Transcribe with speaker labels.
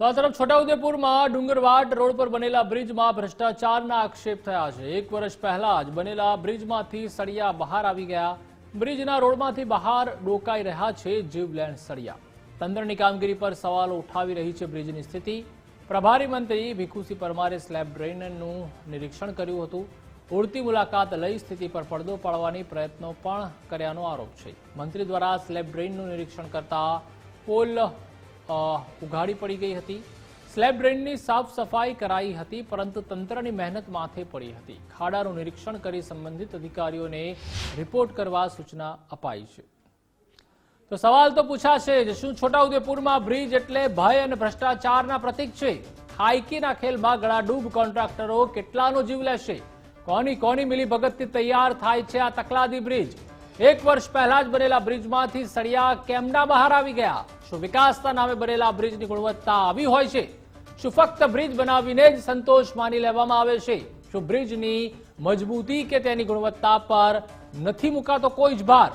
Speaker 1: તો આ તરફ છોટાઉદેપુરમાં ડુંગરવાડ રોડ પર બનેલા બ્રિજમાં ભ્રષ્ટાચારના આક્ષેપ થયા છે. એક વર્ષ પહેલા જ બનેલા બ્રિજમાંથી સળિયા બહાર આવી ગયા. બ્રિજના રોડમાંથી બહાર ડોકાઈ રહ્યા છે જીવલેણ સળિયા. તંત્રની કામગીરી પર સવાલો ઉઠાવી રહી છે બ્રિજની સ્થિતિ. પ્રભારી મંત્રી ભીખુસિંહ પરમારે સ્લેબ ડ્રેનનું નિરીક્ષણ કર્યું હતું. ઉડતી મુલાકાત લઈ સ્થિતિ પર પડદો પાડવાની પ્રયત્નો પણ કર્યાનો આરોપ છે. મંત્રી દ્વારા સ્લેબ ડ્રેનનું નિરીક્ષણ કરતા પોલ ઉઘાડી પડી ગઈ હતી. સ્લેબ ડ્રેનની સાફ સફાઈ કરાઈ હતી, પરંતુ તંત્રની મહેનત માથે પડી હતી. ખાડાનું નિરીક્ષણ કરી સંબંધિત અધિકારીઓને રિપોર્ટ કરવા સૂચના અપાઈ છે. તો સવાલ તો પૂછાશે જ, શું છોટાઉદેપુરમાં બ્રિજ એટલે ભય અને ભ્રષ્ટાચારના પ્રતીક છે? હાઈકીના ખેલમાં ગળાડૂબ કોન્ટ્રાક્ટરો કેટલાનો જીવ લેશે? કોની કોની મિલીભગતથી તૈયાર થાય છે આ તકલાદી બ્રિજ? એક વર્ષ પહેલા જ બનેલા બ્રિજમાંથી સળિયા કેમના બહાર આવી ગયા. શું વિકાસના નામે બનેલા બ્રિજની ગુણવત્તા આવી હોય છે? શું ફક્ત બ્રિજ બનાવીને જ સંતોષ માની લેવામાં આવે છે? શું બ્રિજની મજબૂતી કે તેની ગુણવત્તા પર નથી મુકાતો કોઈ જ ભાર?